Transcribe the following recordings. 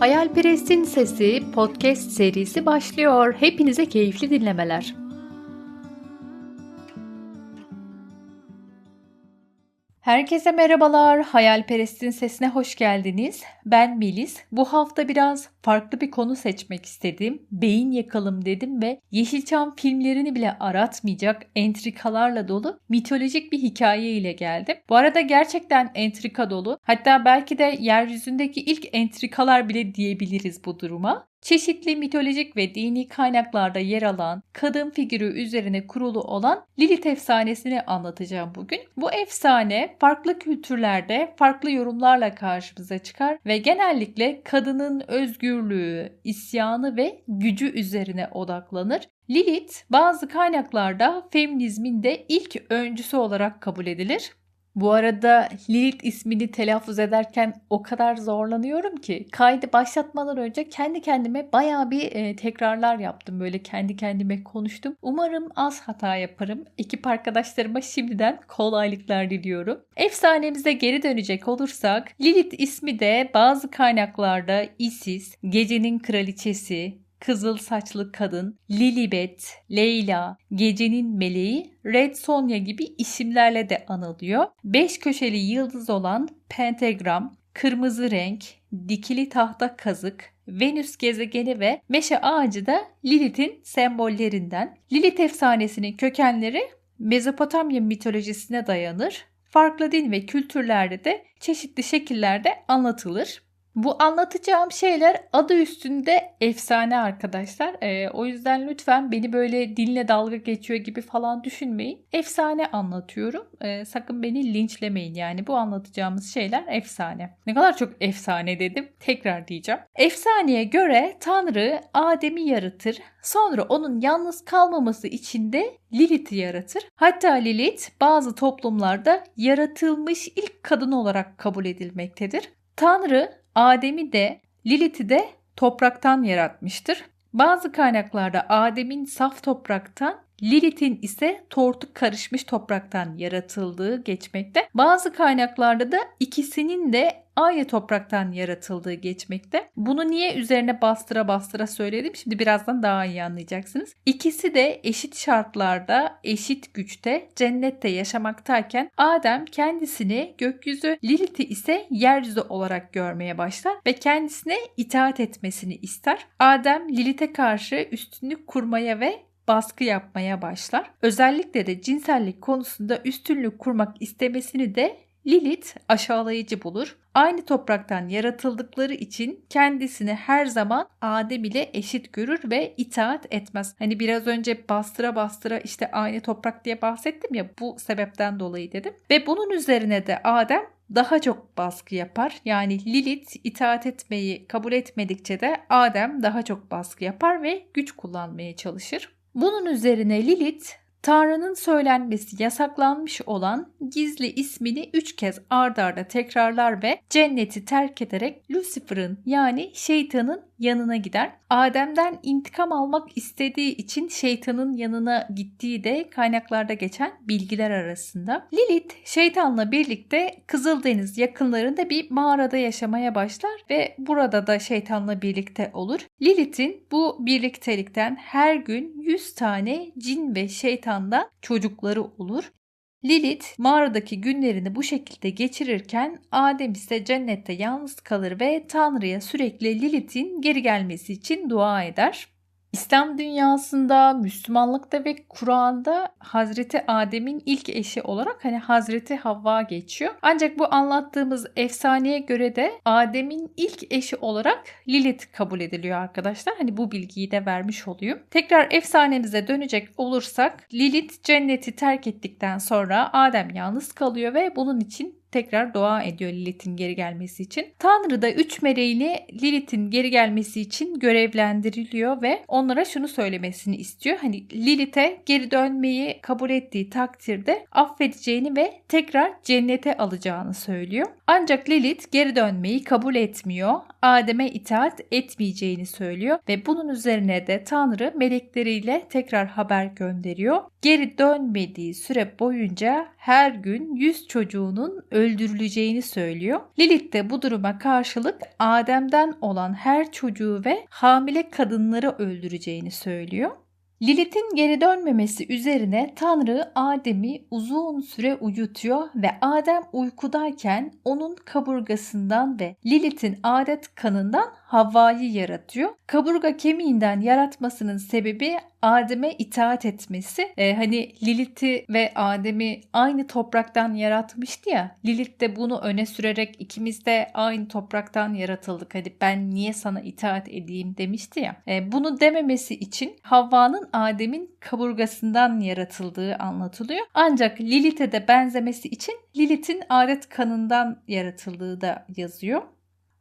Hayalperest'in Sesi podcast serisi başlıyor. Hepinize keyifli dinlemeler. Herkese merhabalar. Hayalperest'in sesine hoş geldiniz. Ben Melis. Bu hafta biraz farklı bir konu seçmek istedim. Beyin yakalım dedim ve Yeşilçam filmlerini bile aratmayacak entrikalarla dolu mitolojik bir hikaye ile geldim. Bu arada gerçekten entrika dolu. Hatta belki de yeryüzündeki ilk entrikalar bile diyebiliriz bu duruma. Çeşitli mitolojik ve dini kaynaklarda yer alan kadın figürü üzerine kurulu olan Lilith efsanesini anlatacağım bugün. Bu efsane farklı kültürlerde farklı yorumlarla karşımıza çıkar ve genellikle kadının özgürlüğü, isyanı ve gücü üzerine odaklanır. Lilith bazı kaynaklarda feminizmin de ilk öncüsü olarak kabul edilir. Bu arada Lilith ismini telaffuz ederken o kadar zorlanıyorum ki kaydı başlatmadan önce kendi kendime baya bir e, tekrarlar yaptım. Böyle kendi kendime konuştum. Umarım az hata yaparım. Ekip arkadaşlarıma şimdiden kolaylıklar diliyorum. Efsanemize geri dönecek olursak Lilith ismi de bazı kaynaklarda Isis, gecenin kraliçesi, Kızıl Saçlı Kadın, Lilibet, Leyla, Gecenin Meleği, Red Sonja gibi isimlerle de anılıyor. Beş köşeli yıldız olan pentagram, kırmızı renk, dikili tahta kazık, Venüs gezegeni ve meşe ağacı da Lilith'in sembollerinden. Lilith efsanesinin kökenleri Mezopotamya mitolojisine dayanır. Farklı din ve kültürlerde de çeşitli şekillerde anlatılır. Bu anlatacağım şeyler adı üstünde efsane arkadaşlar. Ee, o yüzden lütfen beni böyle dinle dalga geçiyor gibi falan düşünmeyin. Efsane anlatıyorum. Ee, sakın beni linçlemeyin yani. Bu anlatacağımız şeyler efsane. Ne kadar çok efsane dedim. Tekrar diyeceğim. Efsaneye göre Tanrı Adem'i yaratır. Sonra onun yalnız kalmaması için de Lilith'i yaratır. Hatta Lilith bazı toplumlarda yaratılmış ilk kadın olarak kabul edilmektedir. Tanrı Adem'i de Lilith'i de topraktan yaratmıştır. Bazı kaynaklarda Adem'in saf topraktan, Lilith'in ise tortuk karışmış topraktan yaratıldığı geçmekte. Bazı kaynaklarda da ikisinin de aynı topraktan yaratıldığı geçmekte. Bunu niye üzerine bastıra bastıra söyledim? Şimdi birazdan daha iyi anlayacaksınız. İkisi de eşit şartlarda, eşit güçte cennette yaşamaktayken Adem kendisini gökyüzü, Lilith'i ise yeryüzü olarak görmeye başlar ve kendisine itaat etmesini ister. Adem Lilith'e karşı üstünlük kurmaya ve baskı yapmaya başlar. Özellikle de cinsellik konusunda üstünlük kurmak istemesini de Lilith aşağılayıcı bulur. Aynı topraktan yaratıldıkları için kendisini her zaman Adem ile eşit görür ve itaat etmez. Hani biraz önce bastıra bastıra işte aynı toprak diye bahsettim ya bu sebepten dolayı dedim. Ve bunun üzerine de Adem daha çok baskı yapar. Yani Lilith itaat etmeyi kabul etmedikçe de Adem daha çok baskı yapar ve güç kullanmaya çalışır. Bunun üzerine Lilith Tanrı'nın söylenmesi yasaklanmış olan gizli ismini üç kez ardarda tekrarlar ve cenneti terk ederek Lucifer'ın yani şeytanın yanına gider. Adem'den intikam almak istediği için şeytanın yanına gittiği de kaynaklarda geçen bilgiler arasında. Lilith şeytanla birlikte Kızıldeniz yakınlarında bir mağarada yaşamaya başlar ve burada da şeytanla birlikte olur. Lilith'in bu birliktelikten her gün 100 tane cin ve şeytandan çocukları olur. Lilith mağaradaki günlerini bu şekilde geçirirken Adem ise cennette yalnız kalır ve Tanrı'ya sürekli Lilith'in geri gelmesi için dua eder. İslam dünyasında, Müslümanlıkta ve Kur'an'da Hazreti Adem'in ilk eşi olarak hani Hazreti Havva geçiyor. Ancak bu anlattığımız efsaneye göre de Adem'in ilk eşi olarak Lilith kabul ediliyor arkadaşlar. Hani bu bilgiyi de vermiş olayım. Tekrar efsanemize dönecek olursak Lilith cenneti terk ettikten sonra Adem yalnız kalıyor ve bunun için tekrar dua ediyor Lilith'in geri gelmesi için. Tanrı da üç meleğini Lilith'in geri gelmesi için görevlendiriliyor ve onlara şunu söylemesini istiyor. Hani Lilith'e geri dönmeyi kabul ettiği takdirde affedeceğini ve tekrar cennete alacağını söylüyor. Ancak Lilith geri dönmeyi kabul etmiyor. Adem'e itaat etmeyeceğini söylüyor ve bunun üzerine de Tanrı melekleriyle tekrar haber gönderiyor. Geri dönmediği süre boyunca her gün 100 çocuğunun öldürüleceğini söylüyor. Lilith de bu duruma karşılık Adem'den olan her çocuğu ve hamile kadınları öldüreceğini söylüyor. Lilith'in geri dönmemesi üzerine Tanrı Adem'i uzun süre uyutuyor ve Adem uykudayken onun kaburgasından ve Lilith'in adet kanından Havva'yı yaratıyor. Kaburga kemiğinden yaratmasının sebebi Adem'e itaat etmesi. Ee, hani Lilith'i ve Adem'i aynı topraktan yaratmıştı ya. Lilith de bunu öne sürerek ikimiz de aynı topraktan yaratıldık. Hadi ben niye sana itaat edeyim demişti ya. Ee, bunu dememesi için Havva'nın Adem'in kaburgasından yaratıldığı anlatılıyor. Ancak Lilith'e de benzemesi için Lilith'in adet kanından yaratıldığı da yazıyor.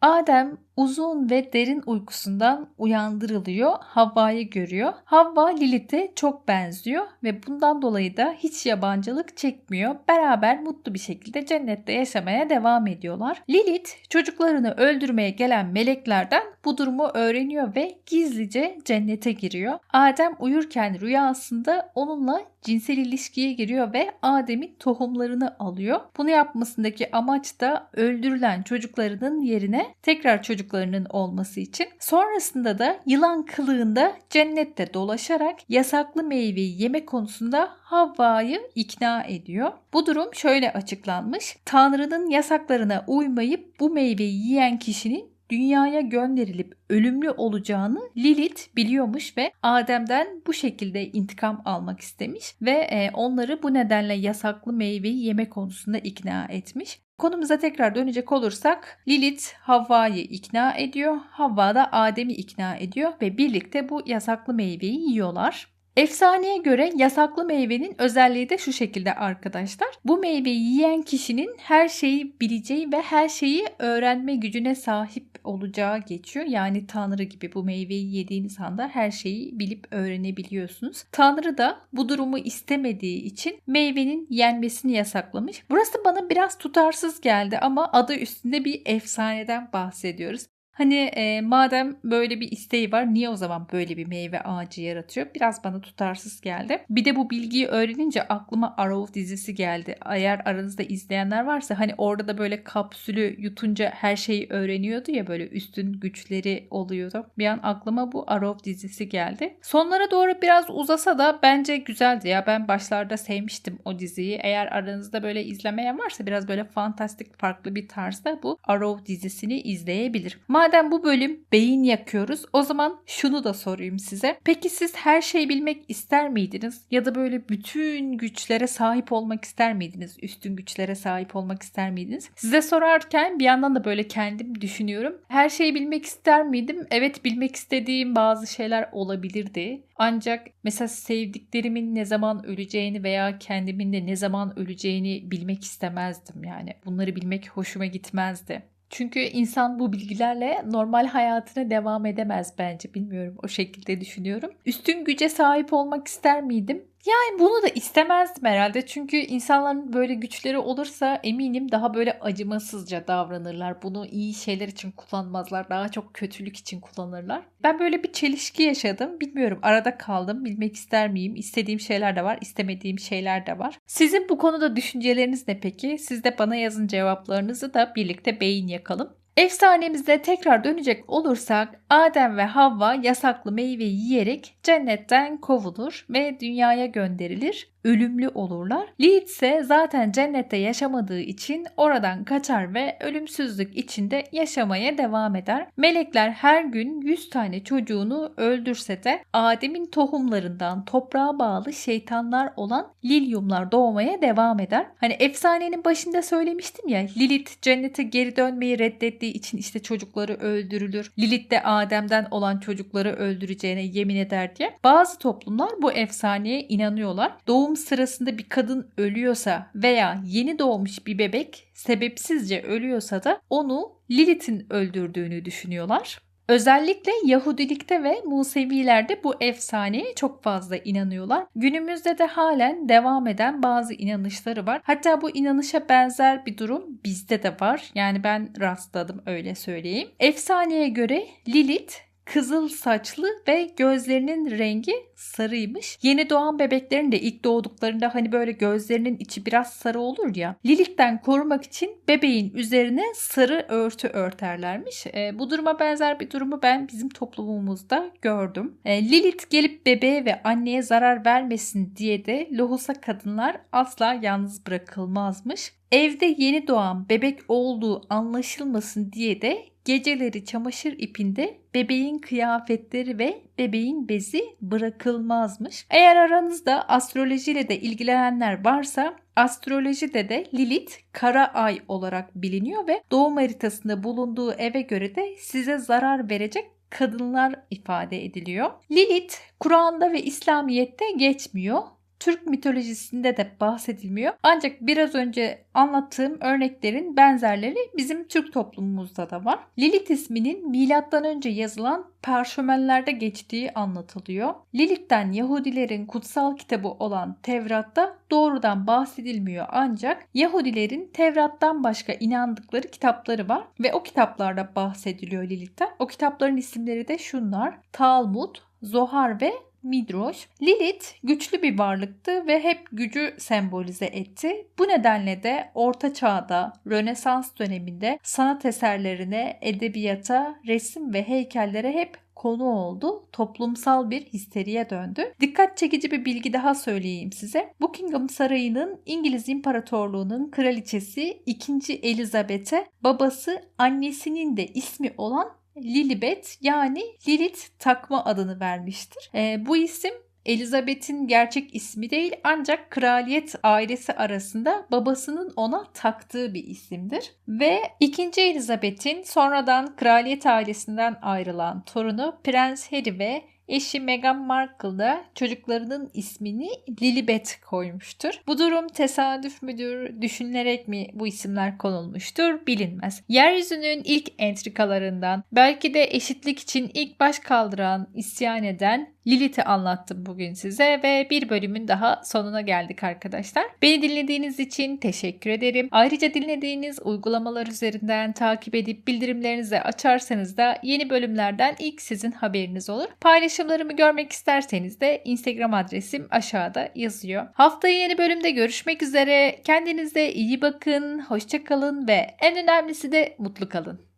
Adem uzun ve derin uykusundan uyandırılıyor. Havva'yı görüyor. Havva Lilith'e çok benziyor ve bundan dolayı da hiç yabancılık çekmiyor. Beraber mutlu bir şekilde cennette yaşamaya devam ediyorlar. Lilith çocuklarını öldürmeye gelen meleklerden bu durumu öğreniyor ve gizlice cennete giriyor. Adem uyurken rüyasında onunla cinsel ilişkiye giriyor ve Adem'in tohumlarını alıyor. Bunu yapmasındaki amaç da öldürülen çocuklarının yerine tekrar çocuklarının olması için. Sonrasında da yılan kılığında cennette dolaşarak yasaklı meyveyi yeme konusunda Havva'yı ikna ediyor. Bu durum şöyle açıklanmış. Tanrı'nın yasaklarına uymayıp bu meyveyi yiyen kişinin dünyaya gönderilip ölümlü olacağını Lilith biliyormuş ve Adem'den bu şekilde intikam almak istemiş ve e, onları bu nedenle yasaklı meyveyi yeme konusunda ikna etmiş. Konumuza tekrar dönecek olursak Lilith Havva'yı ikna ediyor. Havva da Adem'i ikna ediyor ve birlikte bu yasaklı meyveyi yiyorlar. Efsaneye göre yasaklı meyvenin özelliği de şu şekilde arkadaşlar. Bu meyveyi yiyen kişinin her şeyi bileceği ve her şeyi öğrenme gücüne sahip olacağı geçiyor. Yani Tanrı gibi bu meyveyi yediğiniz anda her şeyi bilip öğrenebiliyorsunuz. Tanrı da bu durumu istemediği için meyvenin yenmesini yasaklamış. Burası bana biraz tutarsız geldi ama adı üstünde bir efsaneden bahsediyoruz. Hani e, madem böyle bir isteği var niye o zaman böyle bir meyve ağacı yaratıyor? Biraz bana tutarsız geldi. Bir de bu bilgiyi öğrenince aklıma Arrow dizisi geldi. Eğer aranızda izleyenler varsa hani orada da böyle kapsülü yutunca her şeyi öğreniyordu ya böyle üstün güçleri oluyordu. Bir an aklıma bu Arrow dizisi geldi. Sonlara doğru biraz uzasa da bence güzeldi ya. Ben başlarda sevmiştim o diziyi. Eğer aranızda böyle izlemeyen varsa biraz böyle fantastik farklı bir tarzda bu Arrow dizisini izleyebilir. Madem Madem bu bölüm beyin yakıyoruz o zaman şunu da sorayım size. Peki siz her şeyi bilmek ister miydiniz? Ya da böyle bütün güçlere sahip olmak ister miydiniz? Üstün güçlere sahip olmak ister miydiniz? Size sorarken bir yandan da böyle kendim düşünüyorum. Her şeyi bilmek ister miydim? Evet bilmek istediğim bazı şeyler olabilirdi. Ancak mesela sevdiklerimin ne zaman öleceğini veya kendimin de ne zaman öleceğini bilmek istemezdim yani. Bunları bilmek hoşuma gitmezdi. Çünkü insan bu bilgilerle normal hayatına devam edemez bence. Bilmiyorum o şekilde düşünüyorum. Üstün güce sahip olmak ister miydim? Yani bunu da istemezdim herhalde. Çünkü insanların böyle güçleri olursa eminim daha böyle acımasızca davranırlar. Bunu iyi şeyler için kullanmazlar. Daha çok kötülük için kullanırlar. Ben böyle bir çelişki yaşadım. Bilmiyorum arada kaldım. Bilmek ister miyim? İstediğim şeyler de var. istemediğim şeyler de var. Sizin bu konuda düşünceleriniz ne peki? Siz de bana yazın cevaplarınızı da birlikte beyin yakalım. Efsanemize tekrar dönecek olursak Adem ve Havva yasaklı meyveyi yiyerek cennetten kovulur ve dünyaya gönderilir ölümlü olurlar. Lilith ise zaten cennette yaşamadığı için oradan kaçar ve ölümsüzlük içinde yaşamaya devam eder. Melekler her gün 100 tane çocuğunu öldürse de Adem'in tohumlarından toprağa bağlı şeytanlar olan lilyumlar doğmaya devam eder. Hani efsanenin başında söylemiştim ya Lilith cennete geri dönmeyi reddettiği için işte çocukları öldürülür. Lilith de Adem'den olan çocukları öldüreceğine yemin eder diye. Bazı toplumlar bu efsaneye inanıyorlar. Doğum doğum sırasında bir kadın ölüyorsa veya yeni doğmuş bir bebek sebepsizce ölüyorsa da onu Lilith'in öldürdüğünü düşünüyorlar. Özellikle Yahudilikte ve Musevilerde bu efsaneye çok fazla inanıyorlar. Günümüzde de halen devam eden bazı inanışları var. Hatta bu inanışa benzer bir durum bizde de var. Yani ben rastladım öyle söyleyeyim. Efsaneye göre Lilith kızıl saçlı ve gözlerinin rengi sarıymış. Yeni doğan bebeklerin de ilk doğduklarında hani böyle gözlerinin içi biraz sarı olur ya. Lilith'ten korumak için bebeğin üzerine sarı örtü örterlermiş. E, bu duruma benzer bir durumu ben bizim toplumumuzda gördüm. E, Lilith gelip bebeğe ve anneye zarar vermesin diye de lohusa kadınlar asla yalnız bırakılmazmış. Evde yeni doğan bebek olduğu anlaşılmasın diye de geceleri çamaşır ipinde bebeğin kıyafetleri ve bebeğin bezi bırakılmazmış. Eğer aranızda astrolojiyle de ilgilenenler varsa astrolojide de Lilith kara ay olarak biliniyor ve doğum haritasında bulunduğu eve göre de size zarar verecek kadınlar ifade ediliyor. Lilith Kur'an'da ve İslamiyet'te geçmiyor. Türk mitolojisinde de bahsedilmiyor. Ancak biraz önce anlattığım örneklerin benzerleri bizim Türk toplumumuzda da var. Lilith isminin milattan önce yazılan parşömenlerde geçtiği anlatılıyor. Lilith'ten Yahudilerin kutsal kitabı olan Tevrat'ta doğrudan bahsedilmiyor ancak Yahudilerin Tevrat'tan başka inandıkları kitapları var ve o kitaplarda bahsediliyor Lilith'ten. O kitapların isimleri de şunlar. Talmud, Zohar ve Midroş. Lilith güçlü bir varlıktı ve hep gücü sembolize etti. Bu nedenle de Orta Çağ'da, Rönesans döneminde sanat eserlerine, edebiyata, resim ve heykellere hep konu oldu. Toplumsal bir histeriye döndü. Dikkat çekici bir bilgi daha söyleyeyim size. Buckingham Sarayı'nın İngiliz İmparatorluğu'nun kraliçesi 2. Elizabeth'e babası annesinin de ismi olan Lilibet yani Lilith takma adını vermiştir. E, bu isim Elizabeth'in gerçek ismi değil ancak kraliyet ailesi arasında babasının ona taktığı bir isimdir. Ve 2. Elizabeth'in sonradan kraliyet ailesinden ayrılan torunu Prens Harry ve Eşi Meghan Markle da çocuklarının ismini Lilibet koymuştur. Bu durum tesadüf müdür, düşünülerek mi bu isimler konulmuştur bilinmez. Yeryüzünün ilk entrikalarından belki de eşitlik için ilk baş kaldıran, isyan eden Lilith'i anlattım bugün size ve bir bölümün daha sonuna geldik arkadaşlar. Beni dinlediğiniz için teşekkür ederim. Ayrıca dinlediğiniz uygulamalar üzerinden takip edip bildirimlerinizi açarsanız da yeni bölümlerden ilk sizin haberiniz olur. Paylaşımlarımı görmek isterseniz de Instagram adresim aşağıda yazıyor. Haftaya yeni bölümde görüşmek üzere. Kendinize iyi bakın, hoşçakalın ve en önemlisi de mutlu kalın.